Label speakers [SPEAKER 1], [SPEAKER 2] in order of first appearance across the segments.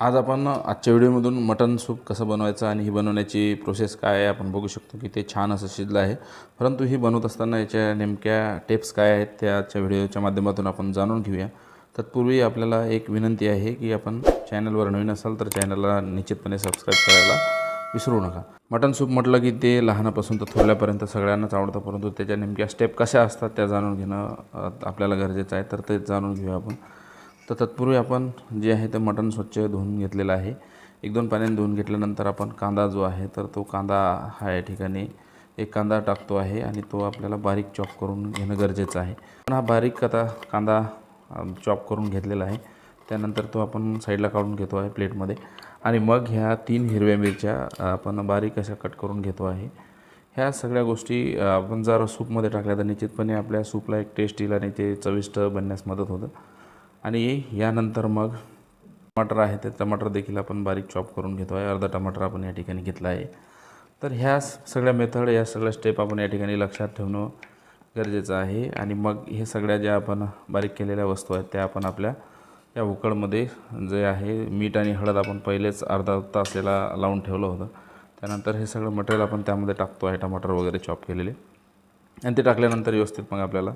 [SPEAKER 1] आज आपण आजच्या व्हिडिओमधून मटन सूप कसं बनवायचं आणि ही बनवण्याची प्रोसेस काय आहे आपण बघू शकतो की ते छान असं शिजलं आहे. परंतु ही बनवत असताना याच्या नेमक्या टिप्स काय आहेत त्या आजच्या व्हिडिओच्या माध्यमातून आपण जाणून घेऊया. तत्पूर्वी आपल्याला एक विनंती आहे की आपण चॅनलवर नवीन असाल तर चॅनलला निश्चितपणे सबस्क्राईब करायला विसरू नका. मटन सूप म्हटलं की ते लहानापासून तर थोरल्यापर्यंत सगळ्यांनाच आवडतं परंतु त्याच्या नेमक्या स्टेप कशा असतात त्या जाणून घेणं आपल्याला गरजेचं आहे. तर ते जाणून घेऊया आपण. तर तत्पूर्वी आपण जे आहे ते मटण स्वच्छ धुवून घेतलेलं आहे. एक दोन पाण्याने धुवून घेतल्यानंतर आपण कांदा जो आहे तर तो कांदा हा या ठिकाणी एक कांदा टाकतो आहे आणि तो आपल्याला बारीक चॉप करून घेणं गरजेचं आहे. पण हा बारीक आता कांदा चॉप करून घेतलेला आहे. त्यानंतर तो आपण साईडला काढून घेतो आहे प्लेटमध्ये. आणि मग ह्या तीन हिरव्या मिरच्या आपण बारीक अशा कट करून घेतो आहे. ह्या सगळ्या गोष्टी आपण जर सूपमध्ये टाकल्या तर निश्चितपणे आपल्या सूपला एक टेस्ट येईल आणि ते चविष्ट बनण्यास मदत होतं. आणि यानंतर मग टमाटर आहे ते टमाटर देखील आपण बारीक चॉप करून घेतो आहे. अर्धा टमाटर आपण या ठिकाणी घेतला आहे. तर ह्या सगळ्या मेथड या सगळ्या स्टेप आपण या ठिकाणी लक्षात ठेवणं गरजेचं आहे. आणि मग हे सगळ्या ज्या आपण बारीक केलेल्या वस्तू आहेत त्या आपण आपल्या या उकळमध्ये जे आहे मीठ आणि हळद आपण पहिलेच अर्धा तास याला लावून ठेवलं होतं. त्यानंतर हे सगळं मटेरियल आपण त्यामध्ये टाकतो आहे टमाटर वगैरे चॉप केलेले. आणि ते टाकल्यानंतर व्यवस्थित मग आपल्याला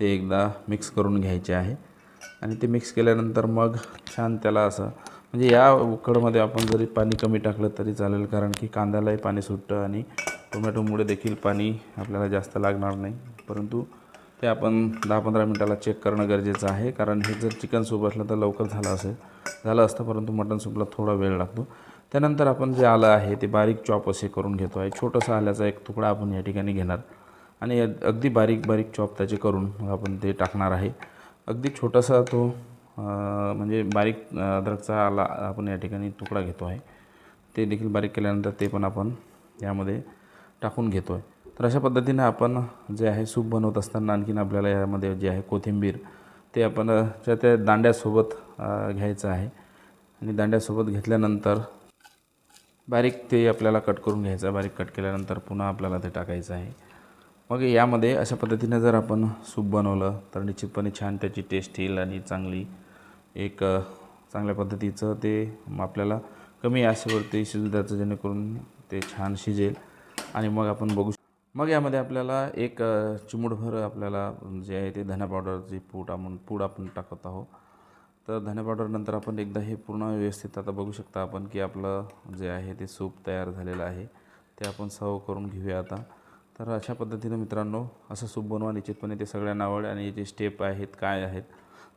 [SPEAKER 1] ते एकदा मिक्स करून घ्यायचे आहे. आणि ते मिक्स केल्यानंतर मग छान त्याला असं म्हणजे या उकडमध्ये आपण जरी पाणी कमी टाकलं तरी चालेल कारण की कांद्यालाही पाणी सुटतं आणि टोमॅटोमुळे देखील पाणी आपल्याला जास्त लागणार नाही. परंतु ते आपण दहा पंधरा मिनटाला चेक करणं गरजेचं आहे कारण हे जर चिकन सूप असलं तर लवकर झालं असेल. झालं असतं परंतु मटन सूपला थोडा वेळ लागतो. त्यानंतर आपण जे आलं आहे ते बारीक चॉप असे करून घेतो आहे. छोटंसं आल्याचा एक तुकडा आपण या ठिकाणी घेणार. आणि अगदी बारीक बारीक चॉप त्याचे करून मग आपण ते टाकणार आहे. अगदी छोटासा तो म्हणजे बारीक अद्रकचा आला आपण या ठिकाणी तुकडा घेतो आहे. ते देखील बारीक केल्यानंतर ते पण आपण यामध्ये टाकून घेतो आहे तर अशा पद्धतीने आपण जे आहे सूप बनवत असताना आणखीन आपल्याला यामध्ये जे आहे कोथिंबीर ते आपण ज्या त्या त्या दांड्यासोबत घ्यायचं आहे. आणि दांड्यासोबत घेतल्यानंतर बारीक ते आपल्याला कट करून घ्यायचं आहे. बारीक कट केल्यानंतर पुन्हा आपल्याला ते टाकायचं आहे. मग यामध्ये अशा पद्धतीनं जर आपण सूप बनवलं तर निश्चितपणे छान त्याची टेस्ट येईल आणि चांगली एक चांगल्या पद्धतीचं ते आपल्याला कमी आशेवरती शिजू द्यायचं जेणेकरून ते छान शिजेल. आणि मग आपण बघू मग यामध्ये आपल्याला एक अ, चिमूटभर आपल्याला जे आहे ते धन्या पावडरची पूड आपण पूड आपण टाकत आहोत. तर धन्या पावडरनंतर आपण एकदा हे पूर्ण व्यवस्थित आता बघू शकता आपण की आपलं जे आहे ते सूप तयार झालेलं आहे. ते आपण सर्व करून घेऊया आता. तर अशा पद्धतीनं मित्रांनो असं सूप बनवा निश्चितपणे ते सगळ्यांना आवड आणि याचे स्टेप आहेत काय आहेत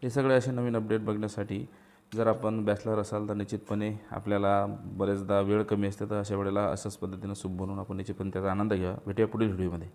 [SPEAKER 1] हे सगळे असे नवीन अपडेट बघण्यासाठी जर आपण बॅचलर असाल तर निश्चितपणे आपल्याला बरेचदा वेळ कमी असते. तर अशा वेळेला अशाच पद्धतीनं सूप बनवून आपण निश्चितपणे त्याचा आनंद घ्यावा. भेटूया पुढील व्हिडिओमध्ये